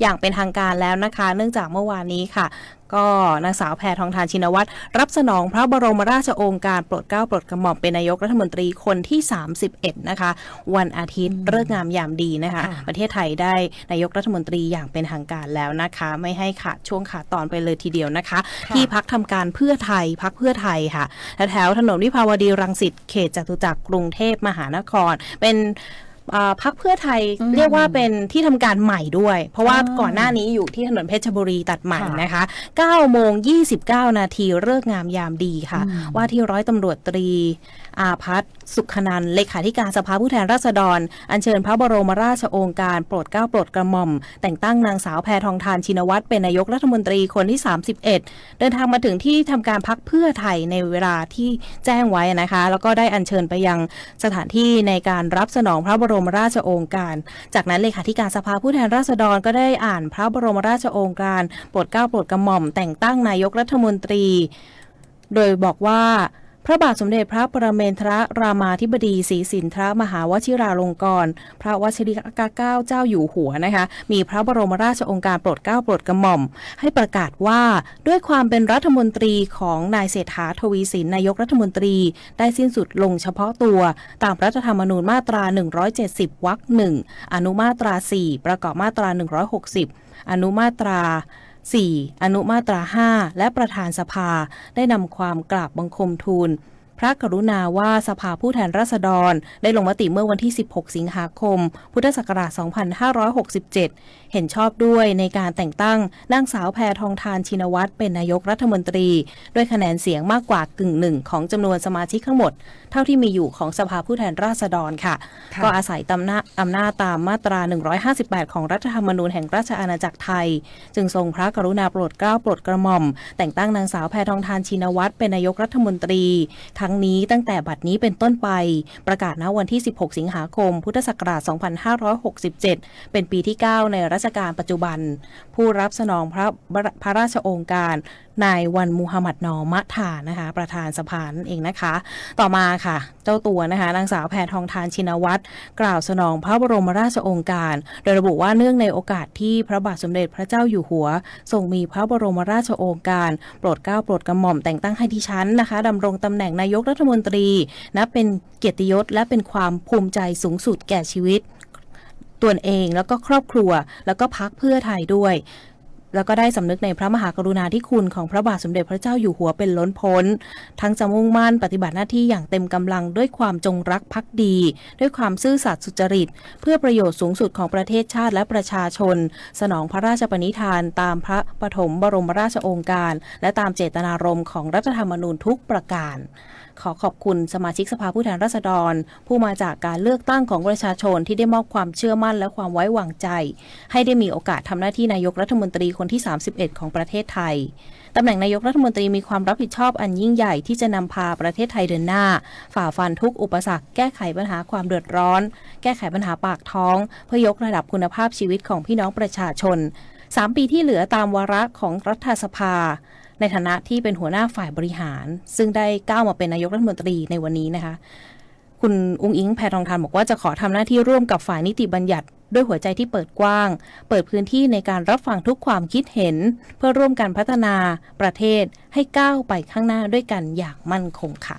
อย่างเป็นทางการแล้วนะคะ เนื่องจากเมื่อวานนี้ค่ะ ก็นางสาวแพทองทานชินวัตรรับสนองพระบรมราชโองการโปรดเกล้าโปรดกระหม่อมเป็นนายกรัฐมนตรีคนที่ 31 นะคะ วันอาทิตย์เลิกษ์งามยามดีนะคะค่ะประเทศไทยได้นายกรัฐมนตรีอย่างเป็นทางการแล้วนะคะ ไม่ให้ขาดช่วงขาดตอนไปเลยทีเดียวนะคะค่ะที่พักทำการเพื่อไทยพักเพื่อไทยค่ะแถวๆถนนวิภาวดีรังสิตเขตจตุจักรกรุงเทพมหานคร เป็นอ่า พักเพื่อไทยอืมเรียกว่าเป็นที่ทำการใหม่ด้วย เพราะว่าอ่าก่อนหน้านี้อยู่ที่ถนนเพชรบุรีตัดใหม่ค่ะนะคะ9โมง29 นาทีเลิกษ์งามยามดีค่ะอืมว่าที่ร้อยตำรวจตรี อาพัฒน์สุขนันท์เลขาธิการสภาผู้แทนราษฎร อัญเชิญพระบรมราชโองการโปรดเกล้าโปรดกระหม่อม แต่งตั้งนางสาวแพทองทานชินวัตรเป็นนายกรัฐมนตรีคนที่ 31 เดินทางมาถึงที่ทำการพักเพื่อไทยในเวลาที่แจ้งไว้นะคะ แล้วก็ได้อัญเชิญไปยังสถานที่ในการรับสนองพระบรมราชโองการ จากนั้นเลขาธิการสภาผู้แทนราษฎรก็ได้อ่านพระบรมราชโองการโปรดเกล้าโปรดกระหม่อมแต่งตั้งนายกรัฐมนตรี โดยบอกว่า พระบาทสมเด็จพระประเมนทรรามาธิบดีศรีสินทรมหาวชิราลงกรณ์พระวชิรเกล้าเจ้าอยู่หัวนะคะ มีพระบรมราชองการโปรดเกล้าโปรดกระหม่อม ให้ประกาศว่าด้วยความเป็นรัฐมนตรีของนายเศรษฐาทวีสินนายกรัฐมนตรี ได้สิ้นสุดลงเฉพาะตัวตามรัฐธรรมนูญมาตรา 170วรรคหนึ่งอนุมาตรา 4 ประกอบมาตรา 160 อนุมาตรา 4 อนุมาตรา 5 และประธานสภาได้นำความกราบบังคมทูล พระกรุณาว่าสภาผู้แทนราษฎร ได้ลงมติเมื่อวันที่ 16 สิงหาคม พุทธศักราช 2567 เห็นชอบด้วยในการแต่งตั้งนางสาวแพทองทานชินวัตรเป็นนายกรัฐมนตรี ด้วยคะแนนเสียงมากกว่ากึ่งหนึ่งของจำนวนสมาชิกทั้งหมด เท่าที่มีอยู่ของสภาผู้แทนราษฎรค่ะค่ะก็อาศัยตำนาอำนาจตามมาตรา 158 ของรัฐธรรมนูญแห่งราชอาณาจักรไทย จึงทรงพระกรุณาโปรดเกล้าโปรดกระหม่อม แต่งตั้งนางสาวแพทองทานชินวัตรเป็นนายกรัฐมนตรีทั้งนี้ตั้งแต่บัดนี้เป็นต้นไป ประกาศณวันที่ 16 สิงหาคม พุทธศักราช 2567 เป็นปีที่ 9 ในรัชกาลปัจจุบัน ผู้รับสนองพระพระราชองค์การนายวันมูฮัมหมัดนอมะทานะคะ ประธานสภานั่นเองนะคะ ต่อมาค่ะ เจ้าตัวนะคะนางสาวแพทองทานชินวัตรกล่าวสนองพระบรมราชองค์การ โดยระบุว่าเนื่องในโอกาสที่พระบาทสมเด็จพระเจ้าอยู่หัว ทรงมีพระบรมราชองค์การ โปรดเกล้าโปรดกระหม่อมแต่งตั้งให้ดิฉันนะคะดำรงตำแหน่งนายกรัฐมนตรีนะเป็นเกียรติยศและเป็นความภูมิใจสูงสุดแก่ชีวิตตัวเองแล้วก็ครอบครัว แล้วก็พักเพื่อไทยด้วย แล้วก็ได้สำนึกในพระมหากรุณาธิคุณของพระบาทสมเด็จพระเจ้าอยู่หัวเป็นล้นพ้น ทั้งจะมุ่งมั่นปฏิบัติหน้าที่อย่างเต็มกำลังด้วยความจงรักภักดี ด้วยความซื่อสัตย์สุจริต เพื่อประโยชน์สูงสุดของประเทศชาติและประชาชน สนองพระราชปณิธานตามพระปฐมบรมราชโองการ และตามเจตนารมณ์ของรัฐธรรมนูญทุกประการขอขอบคุณสมาชิกสภาผู้แทนราษฎร ผู้มาจากการเลือกตั้งของประชาชนที่ได้มอบความเชื่อมั่นและความไว้วางใจ ให้ได้มีโอกาสทำหน้าที่นายกรัฐมนตรีคนที่ 31 ของประเทศไทยตำแหน่งนายกรัฐมนตรีมีความรับผิดชอบอันยิ่งใหญ่ที่จะนำพาประเทศไทยเดินหน้า ฝ่าฟันทุกอุปสรรค แก้ไขปัญหาความเดือดร้อน แก้ไขปัญหาปากท้อง เพื่อยกระดับคุณภาพชีวิตของพี่น้องประชาชน 3 ปีที่เหลือตามวาระของรัฐสภา ในฐานะที่เป็นหัวหน้าฝ่ายบริหาร ซึ่งได้ก้าวมาเป็นนายกรัฐมนตรีในวันนี้นะคะคุณอุ้งอิงแพทองทานบอกว่าจะขอทำหน้าที่ร่วมกับฝ่ายนิติบัญญัติ ด้วยหัวใจที่เปิดกว้าง เปิดพื้นที่ในการรับฟังทุกความคิดเห็น เพื่อร่วมกันพัฒนาประเทศให้ก้าวไปข้างหน้าด้วยกันอย่างมั่นคงค่ะ